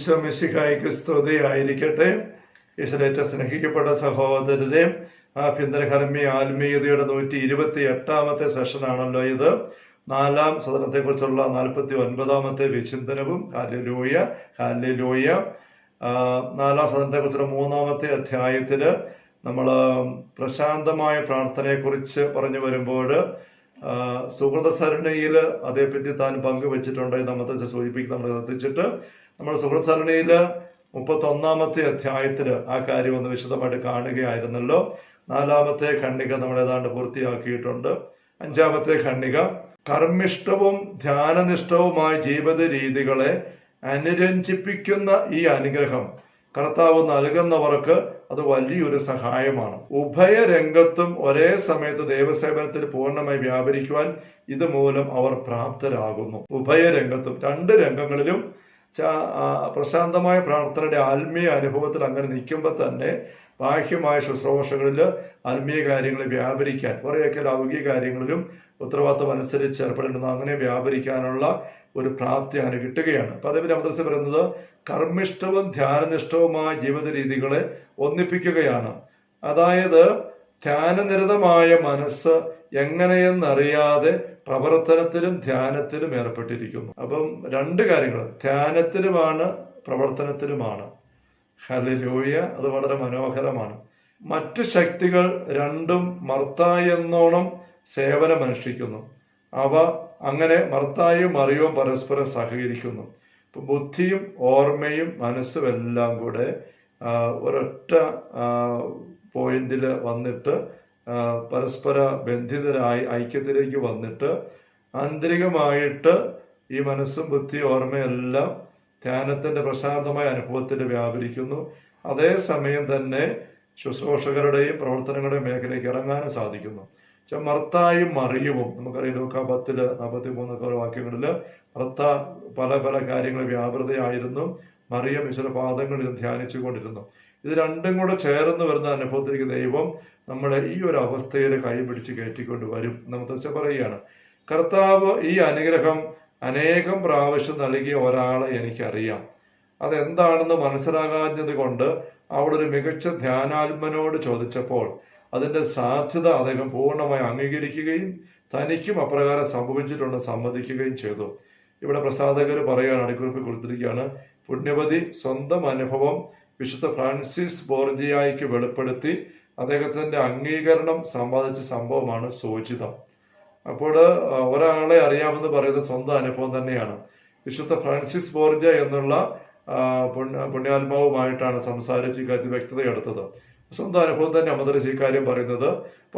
ഈശോമിശിഹായിക്ക് സ്തുതി ആയിരിക്കട്ടെ ഈശ്വരേറ്റ സ്നേഹിക്കപ്പെട്ട സഹോദരരെ ആഭ്യന്തര കർമ്മി ആത്മീയതയുടെ നൂറ്റി ഇരുപത്തി എട്ടാമത്തെ സെഷനാണല്ലോ ഇത്. നാലാം സദനത്തെക്കുറിച്ചുള്ള നാൽപ്പത്തി ഒൻപതാമത്തെ വിചിന്തനവും ഹാലിലൂയ ഹാലിലൂയ നാലാം സദനത്തെ സദനത്തെക്കുറിച്ചുള്ള മൂന്നാമത്തെ അധ്യായത്തിൽ നമ്മൾ പ്രശാന്തമായ പ്രാർത്ഥനയെക്കുറിച്ച് പറഞ്ഞു വരുമ്പോൾ സുഹൃത സരണിയിൽ അതേപ്പറ്റി താൻ പങ്കുവെച്ചിട്ടുണ്ട് എന്ന് നമ്മൾ സൂചിപ്പിക്കും നമ്മൾ ശ്രദ്ധിച്ചിട്ട് നമ്മൾ സുഹൃത്ത് സരണിയിൽ മുപ്പത്തി ഒന്നാമത്തെ അധ്യായത്തിൽ ആ കാര്യം ഒന്ന് വിശദമായിട്ട് കാണുകയായിരുന്നല്ലോ. നാലാമത്തെ ഖണ്ഡിക നമ്മൾ ഏതാണ്ട് പൂർത്തിയാക്കിയിട്ടുണ്ട്. അഞ്ചാമത്തെ ഖണ്ഡിക കർമ്മിഷ്ടവും ധ്യാനനിഷ്ഠവുമായ ജീവിത രീതികളെ അനുരഞ്ജിപ്പിക്കുന്ന ഈ അനുഗ്രഹം കർത്താവ് നൽകുന്നവർക്ക് അത് വലിയൊരു സഹായമാണ്. ഉഭയരംഗത്തും ഒരേ സമയത്ത് ദൈവസേവനത്തിൽ പൂർണമായി വ്യാപരിക്കുവാൻ ഇതുമൂലം അവർ പ്രാപ്തരാകുന്നു. ഉഭയരംഗത്തും രണ്ട് രംഗങ്ങളിലും പ്രശാന്തമായ പ്രാർത്ഥനയുടെ ആത്മീയ അനുഭവത്തിൽ അങ്ങനെ നിൽക്കുമ്പോൾ തന്നെ ബാഹ്യമായ ശുശ്രൂഷകളിൽ ആത്മീയ കാര്യങ്ങൾ വ്യാപരിക്കാൻ കുറേയൊക്കെ ലൗകിക കാര്യങ്ങളിലും ഉത്തരവാദിത്വം അനുസരിച്ച് ഏർപ്പെടേണ്ടുന്ന അങ്ങനെ വ്യാപരിക്കാനുള്ള ഒരു പ്രാപ്തി അങ്ങനെ കിട്ടുകയാണ്. അപ്പൊ അതേപോലെ അമദ്രസ പറയുന്നത് കർമ്മിഷ്ടവും ധ്യാനനിഷ്ഠവുമായ ജീവിത രീതികളെ ഒന്നിപ്പിക്കുകയാണ്. അതായത് ധ്യാനനിരതമായ മനസ്സ് എങ്ങനെയെന്നറിയാതെ പ്രവർത്തനത്തിലും ധ്യാനത്തിലും ഏർപ്പെട്ടിരിക്കുന്നു. അപ്പം രണ്ട് കാര്യങ്ങൾ. ധ്യാനത്തിലുമാണ് പ്രവർത്തനത്തിലുമാണ്. ഹലിലൂയ അത് വളരെ മനോഹരമാണ്. മറ്റു ശക്തികൾ രണ്ടും മർത്തായെന്നോണം സേവനമനുഷ്ഠിക്കുന്നു അവ അങ്ങനെ മർത്തായും മറിയവും പരസ്പരം സഹകരിക്കുന്നു. ഇപ്പൊ ബുദ്ധിയും ഓർമ്മയും മനസ്സും എല്ലാം കൂടെ ഒരൊറ്റ പോയിന്റിൽ വന്നിട്ട് പരസ്പര ബന്ധിതരായി ഐക്യത്തിലേക്ക് വന്നിട്ട് ആന്തരികമായിട്ട് ഈ മനസ്സും ബുദ്ധി ഓർമ്മയെല്ലാം ധ്യാനത്തിന്റെ പ്രശാന്തമായ അനുഭവത്തിൽ വ്യാപരിക്കുന്നു. അതേസമയം തന്നെ ശുശ്രൂഷകരുടെയും പ്രവർത്തനങ്ങളുടെയും മേഖലയ്ക്ക് ഇറങ്ങാനും സാധിക്കുന്നു. മർത്തായും മറിയുവും നമുക്കറിയാം ലൂക്ക പത്തിൽ നാൽപ്പത്തി മൂന്നൊക്കെ വാക്യങ്ങളിൽ മർത്ത പല പല കാര്യങ്ങൾ വ്യാപൃതയായിരുന്നു. മറിയം ഈശ്വര പാദങ്ങളിൽ ധ്യാനിച്ചു കൊണ്ടിരുന്നു ഇത് രണ്ടും കൂടെ ചേർന്ന് വരുന്ന അനുഭവത്തിലേക്ക് ദൈവം നമ്മളെ ഈ ഒരു അവസ്ഥയിൽ കൈപിടിച്ച് കയറ്റിക്കൊണ്ട് വരും നമുക്ക് പറയുകയാണ്. കർത്താവ് ഈ അനുഗ്രഹം അനേകം പ്രാവശ്യം നൽകിയ ഒരാളെ എനിക്കറിയാം. അതെന്താണെന്ന് മനസ്സിലാകാഞ്ഞത് കൊണ്ട് അവിടെ ഒരു മികച്ച ധ്യാനാത്മനോട് ചോദിച്ചപ്പോൾ അതിന്റെ സാധ്യത അദ്ദേഹം പൂർണമായി അംഗീകരിക്കുകയും തനിക്കും അപ്രകാരം സംഭവിച്ചിട്ടുണ്ടെന്ന് സമ്മതിക്കുകയും ചെയ്തു. ഇവിടെ പ്രസാധകർ പറയുകയാണ് അടിക്കുറിപ്പ് കൊടുത്തിരിക്കുകയാണ്. പുണ്യവതി സ്വന്തം അനുഭവം വിശുദ്ധ ഫ്രാൻസിസ് ബോർജിയായിക്ക് വെളിപ്പെടുത്തി അദ്ദേഹത്തിന്റെ അംഗീകരണം സമ്പാദിച്ച സംഭവമാണ് സൂചിതം. അപ്പോൾ ഒരാളെ അറിയാമെന്ന് പറയുന്നത് സ്വന്തം അനുഭവം തന്നെയാണ്. വിശുദ്ധ ഫ്രാൻസിസ് ബോർജ എന്നുള്ള പുണ്യാത്മാവുമായിട്ടാണ് സംസാരിച്ച് ഇക്കാര്യത്തിൽ വ്യക്തതയെടുത്തത്. സ്വന്തം അനുഭവം തന്നെ അമദ്രസ് ഇക്കാര്യം പറയുന്നത്.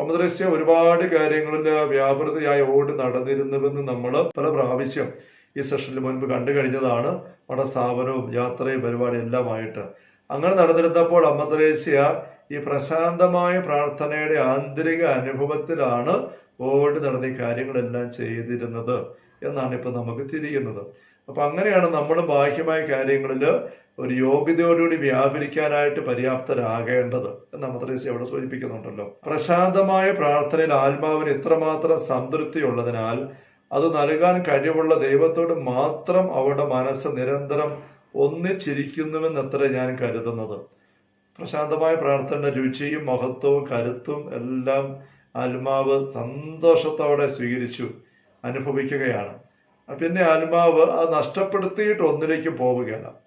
അമദ്രസ്യ ഒരുപാട് കാര്യങ്ങളിൽ വ്യാപൃതയായി ഓടി നടന്നിരുന്നുവെന്ന് നമ്മൾ പല പ്രാവശ്യം ഈ സെഷനിൽ മുൻപ് കണ്ടു കഴിഞ്ഞതാണ്. അവിടെ സ്ഥാപനവും യാത്രയും പരിപാടിയും എല്ലാമായിട്ട്. അങ്ങനെ നടന്നിരുന്നപ്പോൾ അമ്മ ത്രേസ്യ ഈ പ്രശാന്തമായ പ്രാർത്ഥനയുടെ ആന്തരിക അനുഭവത്തിലാണ് ഓടി നടന്ന ഈ കാര്യങ്ങളെല്ലാം ചെയ്തിരുന്നത് എന്നാണ് ഇപ്പൊ നമുക്ക് തിരിയുന്നത്. അപ്പൊ അങ്ങനെയാണ് നമ്മൾ ബാഹ്യമായ കാര്യങ്ങളിൽ ഒരു യോഗ്യതയോടുകൂടി വ്യാപരിക്കാനായിട്ട് പര്യാപ്തരാകേണ്ടത് എന്ന് അമദ്രേസ്യ അവിടെ സൂചിപ്പിക്കുന്നുണ്ടല്ലോ. പ്രശാന്തമായ പ്രാർത്ഥനയിൽ ആത്മാവിന് ഇത്രമാത്രം സംതൃപ്തി ഉള്ളതിനാൽ അത് നൽകാൻ കഴിവുള്ള ദൈവത്തോട് മാത്രം അവരുടെ മനസ്സ് നിരന്തരം ഒന്നിച്ചിരിക്കുന്നുവെന്നത്ര ഞാൻ കരുതുന്നത്. പ്രശാന്തമായ പ്രാർത്ഥനയുടെ രുചിയും മഹത്വവും കരുത്തും എല്ലാം ആത്മാവ് സന്തോഷത്തോടെ സ്വീകരിച്ചു അനുഭവിക്കുകയാണ്. പിന്നെ ആത്മാവ് അത് നഷ്ടപ്പെടുത്തിയിട്ട് ഒന്നിലേക്ക് പോവുകയല്ല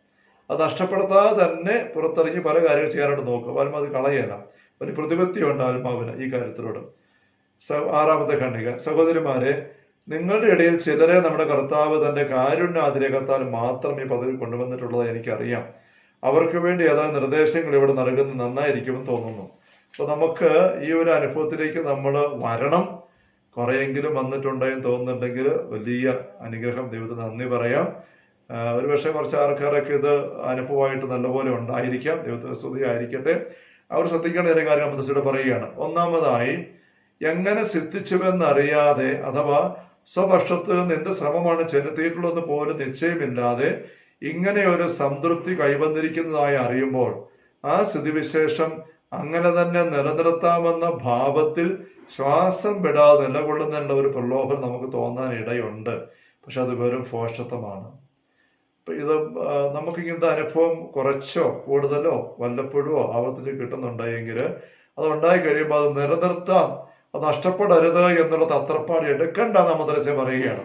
അത് നഷ്ടപ്പെടുത്താതെ തന്നെ പുറത്തിറങ്ങി പല കാര്യങ്ങൾ ചെയ്യാനായിട്ട് നോക്കും. ആത്മാവ് അത് കളയല്ല ഒരു പ്രതിപത്തിയുണ്ട് ആത്മാവിന് ഈ കാര്യത്തിലോട് ആറാമത്തെ ഖണ്ഡിക. സഹോദരിമാരെ നിങ്ങളുടെ ഇടയിൽ ചിലരെ നമ്മുടെ കർത്താവ് തന്റെ കാരുണ്യാതിരേകത്താൽ മാത്രം ഈ പദവി കൊണ്ടുവന്നിട്ടുള്ളത് എനിക്കറിയാം. അവർക്ക് വേണ്ടി ഏതാനും നിർദ്ദേശങ്ങൾ ഇവിടെ നൽകുന്നത് നന്നായിരിക്കുമെന്ന് തോന്നുന്നു. അപ്പൊ നമുക്ക് ഈ ഒരു അനുഭവത്തിലേക്ക് നമ്മൾ വരണം. കുറെയെങ്കിലും വന്നിട്ടുണ്ടെന്ന് തോന്നുന്നുണ്ടെങ്കിൽ വലിയ അനുഗ്രഹം ദൈവത്തിന് നന്ദി പറയാം. ഒരുപക്ഷെ കുറച്ച് ആൾക്കാരൊക്കെ ഇത് അനുഭവമായിട്ട് നല്ലപോലെ ഉണ്ടായിരിക്കാം. ദൈവത്തിന് സ്തുതി ആയിരിക്കട്ടെ. അവർ ശ്രദ്ധിക്കേണ്ട ചില കാര്യങ്ങൾ അമ്മച്ചിയുടെ പറയുകയാണ്. ഒന്നാമതായി എങ്ങനെ സിദ്ധിച്ചുവെന്നറിയാതെ അഥവാ സ്വപക്ഷത്ത് നിന്ന് എന്ത് ശ്രമമാണ് ചെലുത്തിയിട്ടുള്ളതെന്ന് പോലും നിശ്ചയമില്ലാതെ ഇങ്ങനെ ഒരു സംതൃപ്തി കൈവന്നിരിക്കുന്നതായി അറിയുമ്പോൾ ആ സ്ഥിതിവിശേഷം അങ്ങനെ തന്നെ നിലനിർത്താമെന്ന ഭാവത്തിൽ ശ്വാസം വിടാതെ നിലകൊള്ളുന്നുള്ള ഒരു പ്രലോഭം നമുക്ക് തോന്നാൻ ഇടയുണ്ട്. പക്ഷെ അത് വെറും ഫോഷത്വമാണ്. ഇത് നമുക്ക് ഇങ്ങനത്തെ അനുഭവം കുറച്ചോ കൂടുതലോ വല്ലപ്പോഴോ ആവർത്തിച്ച് കിട്ടുന്നുണ്ടെങ്കിൽ അത് ഉണ്ടായി കഴിയുമ്പോൾ അത് നിലനിർത്താം അത് നഷ്ടപ്പെടരുത് എന്നുള്ളത് അത്രപ്പാട് എടുക്കണ്ട എന്ന് മദ്രസ പറയുകയാണ്.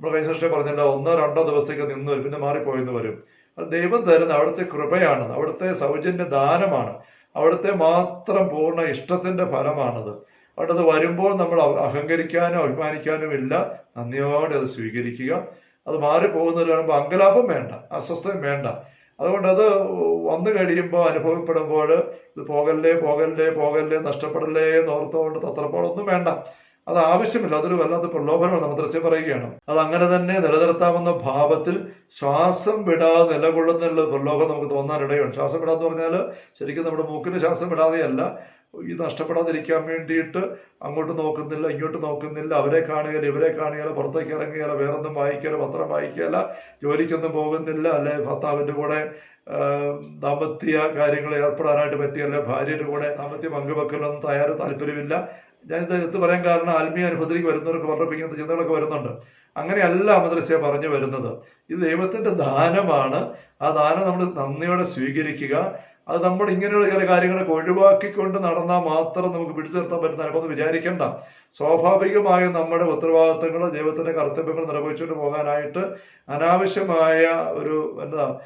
നമ്മൾ വർഷം പറഞ്ഞല്ലോ ഒന്നോ രണ്ടോ ദിവസത്തേക്ക് നിന്ന് വരും പിന്നെ മാറിപ്പോയെന്ന് വരും. അത് ദൈവം തരുന്ന അവിടുത്തെ കൃപയാണ് അവിടുത്തെ സൗജന്യ ദാനമാണ് അവിടുത്തെ മാത്രം പൂർണ ഇഷ്ടത്തിന്റെ ഫലമാണത്. അവിടെ വരുമ്പോൾ നമ്മൾ അഹങ്കരിക്കാനോ അഭിമാനിക്കാനോ ഇല്ല. നന്ദിയോടെ അത് സ്വീകരിക്കുക. അത് മാറിപ്പോകുന്നതിൽ കാണുമ്പോൾ അങ്കലാപം വേണ്ട അസ്വസ്ഥയും വേണ്ട. അതുകൊണ്ട് അത് വന്നു കഴിയുമ്പോൾ അനുഭവപ്പെടുമ്പോൾ ഇത് പോകല്ലേ പോകല്ലേ പോകല്ലേ നഷ്ടപ്പെടല്ലേ എന്ന് ഓർത്തുകൊണ്ട് തത്രപ്പാടൊന്നും വേണ്ട. അത് ആവശ്യമില്ല അതൊരു വല്ലാത്ത പ്രലോഭനമാണ്. മദ്രസ പറയുകയാണ്. അത് അങ്ങനെ തന്നെ നിലനിർത്താമെന്ന ഭാവത്തിൽ ശ്വാസം വിടാതെ നിലകൊള്ളുന്നുള്ള പ്രലോഭം നമുക്ക് തോന്നാനിടയുണ്ട്. ശ്വാസം വിടാന്ന് പറഞ്ഞാൽ ശരിക്കും നമ്മുടെ മൂക്കിന് ശ്വാസം വിടാതെയല്ല ഈ നഷ്ടപ്പെടാതിരിക്കാൻ വേണ്ടിയിട്ട് അങ്ങോട്ട് നോക്കുന്നില്ല ഇങ്ങോട്ട് നോക്കുന്നില്ല. അവരെ കാണുകയില്ല ഇവരെ കാണുകയില്ല പുറത്തേക്ക് ഇറങ്ങുകയില്ല വേറൊന്നും വായിക്കുകയില്ല പത്രം വായിക്കുകയില്ല ജോലിക്കൊന്നും പോകുന്നില്ല അല്ലെ ഭർത്താവിന്റെ കൂടെ ദാമ്പത്യ കാര്യങ്ങളിൽ ഏർപ്പെടാനായിട്ട് പറ്റിയല്ല ഭാര്യയുടെ കൂടെ ദാമ്പത്യ പങ്കുവെക്കലൊന്നും തയ്യാറ് താല്പര്യമില്ല. ഞാനിത് എടുത്തു പറയാൻ കാരണം ആത്മീയ അനുഭവത്തിലേക്ക് വരുന്നവർക്ക് ഇങ്ങനത്തെ ചിന്തകളൊക്കെ വരുന്നുണ്ട്. അങ്ങനെയല്ല മദ്രസ്യ പറഞ്ഞു വരുന്നത്. ഇത് ദൈവത്തിന്റെ ദാനമാണ്. ആ ദാനം നമ്മൾ നന്ദിയോടെ സ്വീകരിക്കുക. അത് നമ്മൾ ഇങ്ങനെയുള്ള ചില കാര്യങ്ങളൊക്കെ ഒഴിവാക്കിക്കൊണ്ട് നടന്നാൽ മാത്രം നമുക്ക് പിടിച്ചു നിർത്താൻ പറ്റുന്ന അനുഭവം വിചാരിക്കേണ്ട. സ്വാഭാവികമായും നമ്മുടെ ഉത്തരവാദിത്തങ്ങൾ ദൈവത്തിന്റെ കർത്തവ്യങ്ങൾ നിർവഹിച്ചുകൊണ്ട് പോകാനായിട്ട് അനാവശ്യമായ ഒരു എന്താ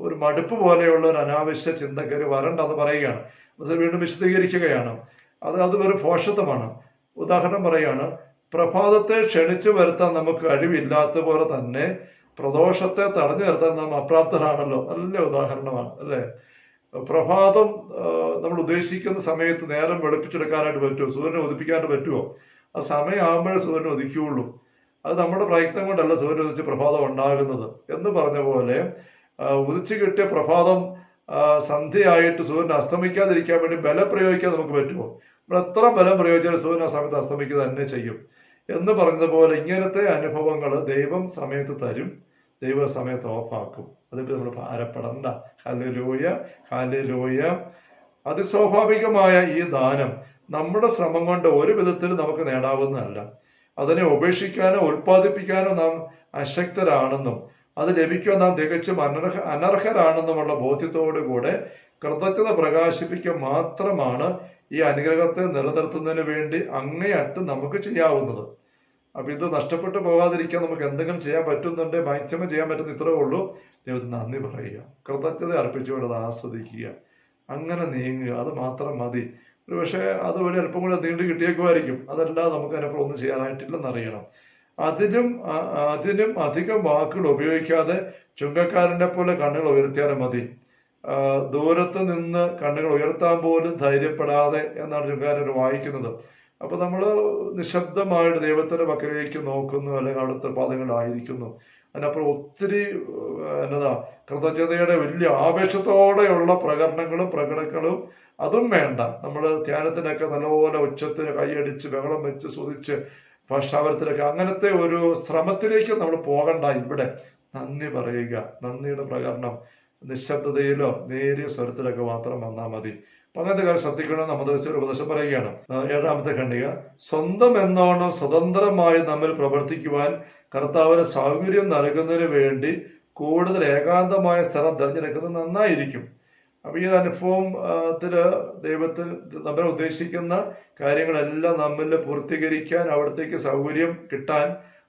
ഒരു മടുപ്പ് പോലെയുള്ള ഒരു അനാവശ്യ ചിന്തക്കര് വരണ്ടെന്ന് പറയുകയാണ്. വീണ്ടും വിശദീകരിക്കുകയാണ്. അത് അത് വെറും ഭോഷത്വമാണ് ഉദാഹരണം പറയുകയാണ് പ്രഭാതത്തെ ക്ഷണിച്ചു വരുത്താൻ നമുക്ക് കഴിവില്ലാത്ത പോലെ തന്നെ പ്രദോഷത്തെ തടഞ്ഞു നിർത്താൻ നാം അപ്രാപ്തരാണല്ലോ. നല്ല ഉദാഹരണമാണ് അല്ലേ? പ്രഭാതം നമ്മൾ ഉദ്ദേശിക്കുന്ന സമയത്ത് നേരം വെളുപ്പിച്ചെടുക്കാനായിട്ട് പറ്റുമോ? സൂര്യനെ ഉദിപ്പിക്കാനായിട്ട് പറ്റുമോ? ആ സമയമാകുമ്പോഴേ സൂര്യനെ ഉദിക്കുകയുള്ളൂ. അത് നമ്മുടെ പ്രയത്നം കൊണ്ടല്ല സൂര്യൻ ഉദിച്ച് പ്രഭാതം ഉണ്ടാകുന്നത് എന്ന് പറഞ്ഞ പോലെ ഉദിച്ചു കിട്ടിയ പ്രഭാതം സന്ധ്യയായിട്ട് സൂര്യൻ അസ്തമിക്കാതിരിക്കാൻ വേണ്ടി ബലം പ്രയോഗിക്കാൻ നമുക്ക് പറ്റുമോ? എത്ര ബലം പ്രയോഗിച്ചാലും സൂര്യൻ ആ സമയത്ത് അസ്തമിക്കുക തന്നെ ചെയ്യും. എന്ന് പറഞ്ഞതുപോലെ ഇങ്ങനത്തെ അനുഭവങ്ങൾ ദൈവം സമയത്ത് തരും. ദൈവ സമയത്ത് ഓഫാക്കും. അതിപ്പോൾ നമ്മൾ ഭാരപ്പെടണ്ട. ഹലലൂയ ഹലലൂയ അതിസ്വാഭാവികമായ ഈ ദാനം നമ്മുടെ ശ്രമം കൊണ്ട് ഒരു വിധത്തിൽ നമുക്ക് നേടാവുന്നതല്ല. അതിനെ ഉപേക്ഷിക്കാനോ ഉൽപ്പാദിപ്പിക്കാനോ നാം അശക്തരാണെന്നും അത് ലഭിക്കാൻ നാം തികച്ചും അനർഹ അനർഹരാണെന്നുമുള്ള ബോധ്യത്തോടു കൂടെ കൃതജ്ഞത പ്രകാശിപ്പിക്കുക മാത്രമാണ് ഈ അനുഗ്രഹത്തെ നിലനിർത്തുന്നതിന് വേണ്ടി അങ്ങേയറ്റം നമുക്ക് ചെയ്യാവുന്നത്. അപ്പൊ ഇത് നഷ്ടപ്പെട്ടു പോകാതിരിക്കാൻ നമുക്ക് എന്തെങ്കിലും ചെയ്യാൻ പറ്റുന്നുണ്ട് മാക്സിമം ചെയ്യാൻ പറ്റുന്ന ഇത്രേ ഉള്ളൂ. ദൈവത്തിന് നന്ദി പറയുക. കൃതജ്ഞത അർപ്പിച്ചുകൊണ്ട് ആസ്വദിക്കുക. അങ്ങനെ നീങ്ങുക. അത് മാത്രം മതി. ഒരു പക്ഷേ അതുവഴി അല്പം കൂടെ നീണ്ടു കിട്ടിയേക്കുമായിരിക്കും. അതല്ലാതെ നമുക്ക് അതിനപ്പുറം ഒന്നും ചെയ്യാനായിട്ടില്ലെന്നറിയണം അതിനും അതിനും അധികം വാക്കുകൾ ഉപയോഗിക്കാതെ ചുങ്കക്കാരനെ പോലെ കണ്ണുകൾ ഉയർത്തിയാലും മതി. ദൂരത്ത് നിന്ന് കണ്ണുകൾ ഉയർത്താൻ പോലും ധൈര്യപ്പെടാതെ എന്നാണ് ചുങ്കാരൻ വായിക്കുന്നത്. അപ്പൊ നമ്മൾ നിശബ്ദമായിട്ട് ദൈവത്തിന്റെ പക്കലേക്ക് നോക്കുന്നു അല്ലെങ്കിൽ അവിടുത്തെ പാദങ്ങളായിരിക്കുന്നു അതിനപ്പുറം ഒത്തിരി എന്നതാ കൃതജ്ഞതയുടെ വലിയ ആവേശത്തോടെയുള്ള പ്രകടനങ്ങളും പ്രകടനങ്ങളും അതും വേണ്ട. നമ്മൾ ധ്യാനത്തിനൊക്കെ നല്ലപോലെ ഉച്ചത്തിന് കൈയടിച്ച് ബഹളം വെച്ച് സ്വദിച്ച് ഭക്ഷാപരത്തിലൊക്കെ അങ്ങനത്തെ ഒരു ശ്രമത്തിലേക്ക് നമ്മൾ പോകണ്ട ഇവിടെ. നന്ദി പറയുക. നന്ദിയുടെ പ്രകടനം നിശബ്ദതയിലോ നേരിയ സ്വരത്തിലൊക്കെ മാത്രം വന്നാൽ മതി. അപ്പൊ അങ്ങനത്തെ കാര്യം ശ്രദ്ധിക്കണം. നമ്മൾ ഒരു ഉപദേശം പറയുകയാണ്. ഏഴാമത്തെ ഖണ്ഡിക. സ്വന്തം എന്നോണം സ്വതന്ത്രമായി നമ്മൾ പ്രവർത്തിക്കുവാൻ കർത്താവിന് സൗകര്യം നൽകുന്നതിന് വേണ്ടി കൂടുതൽ ഏകാന്തമായ സ്ഥലം തിരഞ്ഞെടുക്കുന്നത് നന്നായിരിക്കും. അപ്പൊ ഈ അനുഭവത്തിൽ ദൈവത്തിൽ നമ്മളെ ഉദ്ദേശിക്കുന്ന കാര്യങ്ങളെല്ലാം നമ്മിൽ പൂർത്തീകരിക്കാൻ അവിടത്തേക്ക് സൗകര്യം കിട്ടാൻ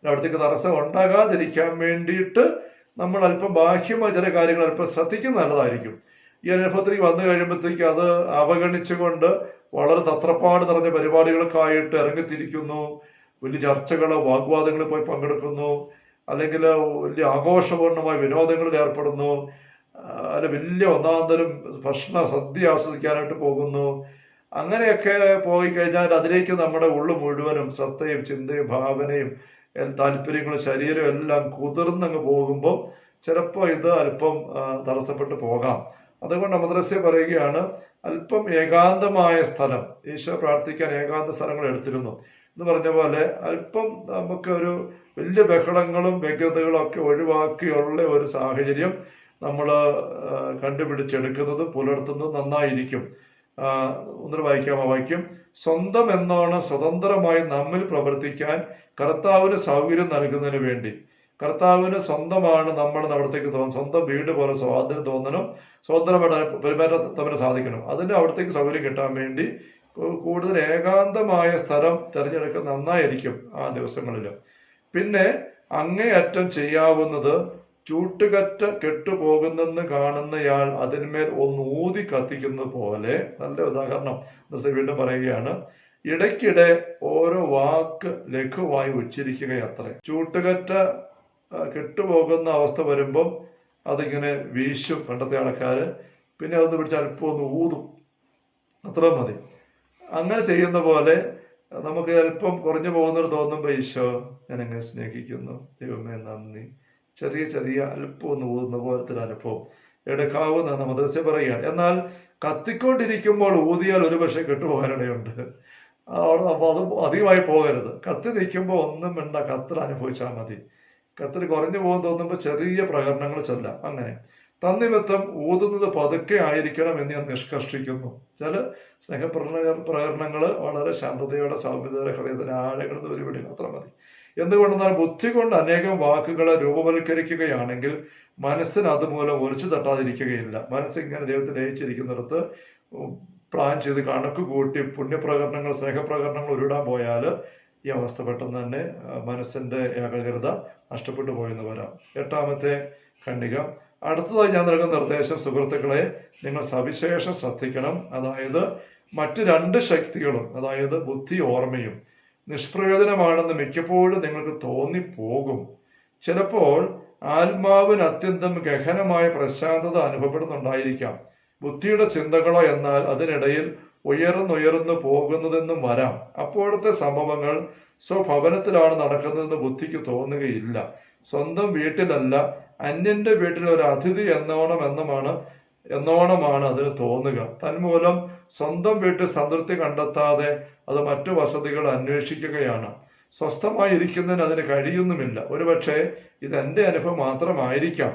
അവിടത്തേക്ക് തടസ്സം ഉണ്ടാകാതിരിക്കാൻ വേണ്ടിയിട്ട് നമ്മൾ അല്പം ബാഹ്യമായ ചില കാര്യങ്ങൾ അല്പം ശ്രദ്ധിക്കുന്നത് നല്ലതായിരിക്കും. ഈ അനുഭവത്തിലേക്ക് വന്നു കഴിയുമ്പോഴത്തേക്ക് അത് അവഗണിച്ചുകൊണ്ട് വളരെ തത്രപ്പാട് നിറഞ്ഞ പരിപാടികൾക്കായിട്ട് ഇറങ്ങിത്തിരിക്കുന്നു. വലിയ ചർച്ചകളോ വാഗ്വാദങ്ങളിൽ പോയി പങ്കെടുക്കുന്നു. അല്ലെങ്കിൽ വലിയ ആഘോഷപൂർണമായ വിനോദങ്ങളിൽ ഏർപ്പെടുന്നു. അല്ല വലിയ ഒന്നാന്തരം ഭക്ഷണ സദ്യ ആസ്വദിക്കാനായിട്ട് പോകുന്നു. അങ്ങനെയൊക്കെ പോയി കഴിഞ്ഞാൽ അതിലേക്ക് നമ്മുടെ ഉള്ളു മുഴുവനും ശ്രദ്ധയും ചിന്തയും ഭാവനയും താല്പര്യങ്ങളും ശരീരം എല്ലാം കുതിർന്നങ്ങ് പോകുമ്പോൾ ചിലപ്പോൾ ഇത് അല്പം തടസ്സപ്പെട്ട് പോകാം. അതുകൊണ്ട് മദ്രസ്യ പറയുകയാണ് അല്പം ഏകാന്തമായ സ്ഥലം. ഈശോ പ്രാർത്ഥിക്കാൻ ഏകാന്ത സ്ഥലങ്ങൾ എടുത്തിരുന്നു. എന്ന് പറഞ്ഞ പോലെ അല്പം നമുക്ക് ഒരു വലിയ ബഹളങ്ങളും വ്യഗ്രതകളും ഒക്കെ ഒഴിവാക്കിയുള്ള ഒരു സാഹചര്യം നമ്മൾ കണ്ടുപിടിച്ചെടുക്കുന്നത് പുലർത്തുന്നത് നന്നായിരിക്കും. ആ, ഒന്നുകൂടെ വായിക്കാമോ വായിക്കും സ്വന്തം എന്നോണം സ്വതന്ത്രമായി നമ്മിൽ പ്രവർത്തിക്കാൻ കർത്താവിന് സൗകര്യം നൽകുന്നതിന് വേണ്ടി. കർത്താവിന് സ്വന്തമാണ് നമ്മൾ അവിടത്തേക്ക് തോന്നും സ്വന്തം വീട് പോലെ സ്വാതന്ത്ര്യം തോന്നണം സ്വതന്ത്രമായിട്ട് പെരുമാറ്റം സാധിക്കണം. അതിന് അവിടത്തേക്ക് സൗകര്യം കിട്ടാൻ വേണ്ടി കൂടുതൽ ഏകാന്തമായ സ്ഥലം തിരഞ്ഞെടുക്കാൻ നന്നായിരിക്കും ആ ദിവസങ്ങളിൽ പിന്നെ അങ്ങേയറ്റം ചെയ്യാവുന്നത് ചൂട്ടുകറ്റ കെട്ടുപോകുന്നെന്ന് കാണുന്നയാൾ അതിന്മേൽ ഒന്ന് ഊതി കത്തിക്കുന്നത് പോലെ നല്ല ഉദാഹരണം വീണ്ടും പറയുകയാണ്. ഇടയ്ക്കിടെ ഓരോ വാക്ക് ലഘുവായി ഉച്ചരിക്കുകയത്രേ. ചൂട്ടുകറ്റ കെട്ടുപോകുന്ന അവസ്ഥ വരുമ്പം അതിങ്ങനെ വീശും പണ്ടത്തെ ആൾക്കാര്. പിന്നെ അതൊന്ന് പിടിച്ച് അല്പം ഒന്ന് ഊതും. അത്ര മതി. അങ്ങനെ ചെയ്യുന്ന പോലെ നമുക്ക് അല്പം കുറഞ്ഞു പോകുന്നൊരു തോന്നുമ്പോൾ ഈശോ ഞാൻ എങ്ങനെ സ്നേഹിക്കുന്നു. ദൈവമേ നന്ദി. ചെറിയ ചെറിയ അല്പം ഒന്ന് ഊതുന്ന പോലത്തെ ഒരു അനുഭവം എടുക്കാവുന്നതാണ് മദ്രസ പറയുകയാണ് എന്നാൽ കത്തിക്കൊണ്ടിരിക്കുമ്പോൾ ഊതിയാൽ ഒരു പക്ഷേ കെട്ടുപോകാനിടയുണ്ട്. അവിടെ അപ്പോൾ അത് അധികമായി പോകരുത്. കത്തി നിൽക്കുമ്പോൾ ഒന്നും വേണ്ട കത്തിൽ അനുഭവിച്ചാൽ മതി. കത്തിൽ കുറഞ്ഞു പോകുന്ന തോന്നുമ്പോൾ ചെറിയ പ്രകടനങ്ങൾ ചൊല്ലാം. അങ്ങനെ തന്നിമിത്തം ഊതുന്നത് പതുക്കെ ആയിരിക്കണം എന്ന് ഞാൻ നിഷ്കർഷിക്കുന്നു. ചില സ്നേഹപ്രകടന പ്രകടനങ്ങൾ വളരെ ശാന്തതയോടെ സൗമ്യതയോടെ ഹൃദയത്തിന് ആഴകിടന്ന് ഒരുപിടി അത്ര മതി. എന്തുകൊണ്ടെന്നാൽ ബുദ്ധി കൊണ്ട് അനേകം വാക്കുകളെ രൂപവൽക്കരിക്കുകയാണെങ്കിൽ മനസ്സിന് അതുമൂലം ഒലിച്ചു തട്ടാതിരിക്കുകയില്ല. മനസ്സിങ്ങനെ ദൈവത്തിൽ ലയിച്ചിരിക്കുന്നിടത്ത് പ്ലാൻ ചെയ്ത് കണക്ക് കൂട്ടി പുണ്യപ്രകരണങ്ങൾ സ്നേഹപ്രകരണങ്ങൾ ഉരുടാൻ പോയാൽ ഈ അവസ്ഥ പെട്ടെന്ന് തന്നെ മനസ്സിന്റെ ഏകാഗ്രത നഷ്ടപ്പെട്ടു പോയെന്ന് വരാം. എട്ടാമത്തെ ഖണ്ഡിക. അടുത്തതായി ഞാൻ നൽകുന്ന നിർദ്ദേശം സുഹൃത്തുക്കളെ നിങ്ങൾ സവിശേഷം ശ്രദ്ധിക്കണം. അതായത് മറ്റു രണ്ട് ശക്തികളും അതായത് ബുദ്ധി ഓർമ്മയും നിഷ്പ്രയോജനമാണെന്ന് മിക്കപ്പോഴും നിങ്ങൾക്ക് തോന്നിപ്പോകും. ചിലപ്പോൾ ആത്മാവിന് അത്യന്തം ഗഹനമായ പ്രശാന്തത അനുഭവപ്പെടുന്നുണ്ടായിരിക്കാം. ബുദ്ധിയുടെ ചിന്തകളോ എന്നാൽ അതിനിടയിൽ ഉയർന്നുയർന്നു പോകുന്നതെന്നും വരാം. അപ്പോഴത്തെ സംഭവങ്ങൾ സ്വഭവനത്തിലാണ് നടക്കുന്നതെന്ന് ബുദ്ധിക്ക് തോന്നുകയില്ല. സ്വന്തം വീട്ടിലല്ല അന്യന്റെ വീട്ടിൽ ഒരു അതിഥി എന്നോണം എന്നുമാണ് എന്നോണമാണ് അതിന് തോന്നുക. തന്മൂലം സ്വന്തം വീട്ടിൽ സംതൃപ്തി കണ്ടെത്താതെ അത് മറ്റു വസതികൾ അന്വേഷിക്കുകയാണ്. സ്വസ്ഥമായി ഇരിക്കുന്നതിന് അതിന് കഴിയുന്നുമില്ല. ഒരുപക്ഷെ ഇത് എന്റെ അനുഭവം മാത്രമായിരിക്കാം.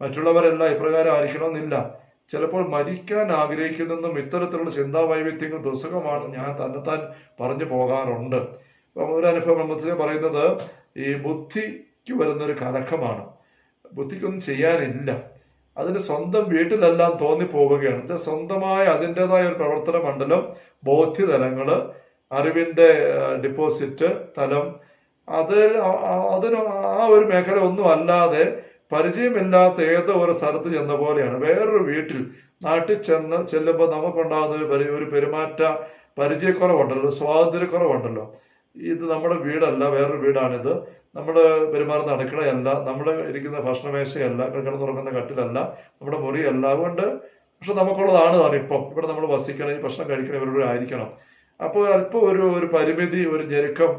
മറ്റുള്ളവരെല്ലാം ഇപ്രകാരം ആയിരിക്കണമെന്നില്ല. ചിലപ്പോൾ മരിക്കാൻ ആഗ്രഹിക്കുന്നെന്നും ഇത്തരത്തിലുള്ള ചിന്താ വൈവിധ്യങ്ങൾ ദുസ്സഹമാണ് ഞാൻ തന്നെത്താൻ പറഞ്ഞു പോകാറുണ്ട്. അപ്പം ഒരു അനുഭവം നമ്മൾ പറയുന്നത് ഈ ബുദ്ധിക്ക് വരുന്നൊരു കലക്കമാണ്. ബുദ്ധിക്കൊന്നും ചെയ്യാനില്ല. അതിന് സ്വന്തം വീട്ടിലെല്ലാം തോന്നിപ്പോവുകയാണ് ഇത് സ്വന്തമായ അതിന്റെതായ ഒരു പ്രവർത്തന മണ്ഡലം ബോധ്യതലങ്ങൾ അറിവിന്റെ ഡിപ്പോസിറ്റ് തലം. അത് അതിന് ആ ഒരു മേഖല ഒന്നും അല്ലാതെ പരിചയമില്ലാത്ത ഏതോ ഒരു സ്ഥലത്ത് ചെന്ന പോലെയാണ്. വേറൊരു വീട്ടിൽ നാട്ടിൽ ചെന്ന് ചെല്ലുമ്പോൾ നമുക്കുണ്ടാകുന്ന ഒരു ഒരു പെരുമാറ്റ പരിചയക്കുറവുണ്ടല്ലോ സ്വാതന്ത്ര്യക്കുറവുണ്ടല്ലോ. ഇത് നമ്മുടെ വീടല്ല വേറൊരു വീടാണിത്. നമ്മൾ പെരുമാറുന്ന അടുക്കളയല്ല നമ്മൾ ഇരിക്കുന്ന ഭക്ഷണമേശയല്ല കിടന്നുറങ്ങുന്ന കട്ടിലല്ല നമ്മുടെ മുറിയല്ല. അതുകൊണ്ട് പക്ഷെ നമുക്കുള്ളതാണ് ഇപ്പം. ഇവിടെ നമ്മൾ വസിക്കണം ഈ ഭക്ഷണം കഴിക്കണം ഇവരോട് ആയിരിക്കണം. അപ്പോൾ അല്പം ഒരു ഒരു പരിമിതി ഒരു ഞെരുക്കം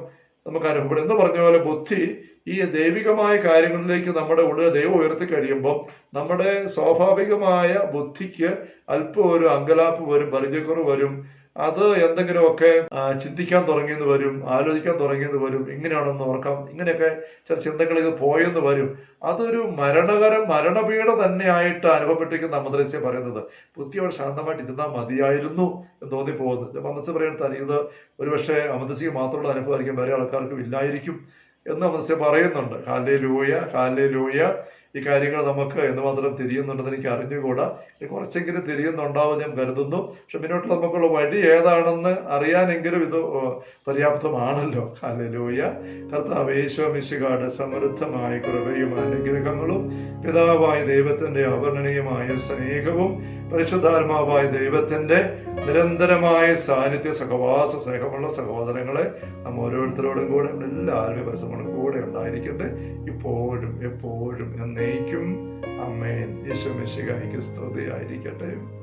നമുക്ക് അനുഭവപ്പെടും. എന്ന് പറഞ്ഞ പോലെ ബുദ്ധി ഈ ദൈവികമായ കാര്യങ്ങളിലേക്ക് നമ്മുടെ ഉള്ളിൽ ദൈവം ഉയർത്തി കഴിയുമ്പോൾ നമ്മുടെ സ്വാഭാവികമായ ബുദ്ധിക്ക് അല്പം ഒരു അങ്കലാപ്പ് വരും പരിചയക്കുറവ് വരും. അത് എന്തെങ്കിലുമൊക്കെ ചിന്തിക്കാൻ തുടങ്ങിയെന്ന് വരും ആലോചിക്കാൻ തുടങ്ങിയെന്ന് വരും ഇങ്ങനെയാണെന്ന് ഓർക്കാം. ഇങ്ങനെയൊക്കെ ചില ചിന്തകൾ ഇത് പോയെന്ന് വരും. അതൊരു മരണകരം മരണപീഠ തന്നെയായിട്ട് അനുഭവപ്പെട്ടിരിക്കുന്ന അമദ്രസ്യ പറയുന്നത്. ബുദ്ധിയോട് ശാന്തമായിട്ട് ഇരുന്നാൽ മതിയായിരുന്നു എന്ന് തോന്നിപ്പോകുന്നത് മനസ്സ് പറയുന്നത് ഇത് ഒരുപക്ഷെ അമദ്രസ്യക്ക് മാത്രമുള്ള അനുഭവമായിരിക്കും. വേറെ ആൾക്കാർക്കും ഇല്ലായിരിക്കും എന്ന് അമദ്രസ്യ പറയുന്നുണ്ട്. ഹാലേ ലൂയ ലൂയ ഈ കാര്യങ്ങൾ നമുക്ക് എന്തുമാത്രം തിരിയുന്നുണ്ടെന്ന് എനിക്ക് അറിഞ്ഞുകൂടാ. കുറച്ചെങ്കിലും തിരിയുന്നുണ്ടാവും ഞാൻ കരുതുന്നു. പക്ഷെ മുന്നോട്ട് നമുക്കുള്ള വഴി ഏതാണെന്ന് അറിയാനെങ്കിലും ഇത് പര്യാപ്തമാണല്ലോ. അലലോയ കർത്താവ് യേശോമിശുകാട് സമൃദ്ധമായ കൃപയും അനുഗ്രഹങ്ങളും പിതാവായ ദൈവത്തിന്റെ അവർണനീയമായ സ്നേഹവും പരിശുദ്ധാത്മാവായ ദൈവത്തിന്റെ നിരന്തരമായ സാന്നിധ്യ സഹവാസ സ്നേഹമുള്ള സഹോദരങ്ങളെ നമ്മൾ ഓരോരുത്തരോടും കൂടെ എല്ലാ പരിശ്രമങ്ങളും കൂടെ ഉണ്ടായിരിക്കട്ടെ. ഇപ്പോഴും എപ്പോഴും എന്നേക്കും. അമ്മേൻ. യേശു മിശികായിക്ക് സ്തുതിയായിരിക്കട്ടെ.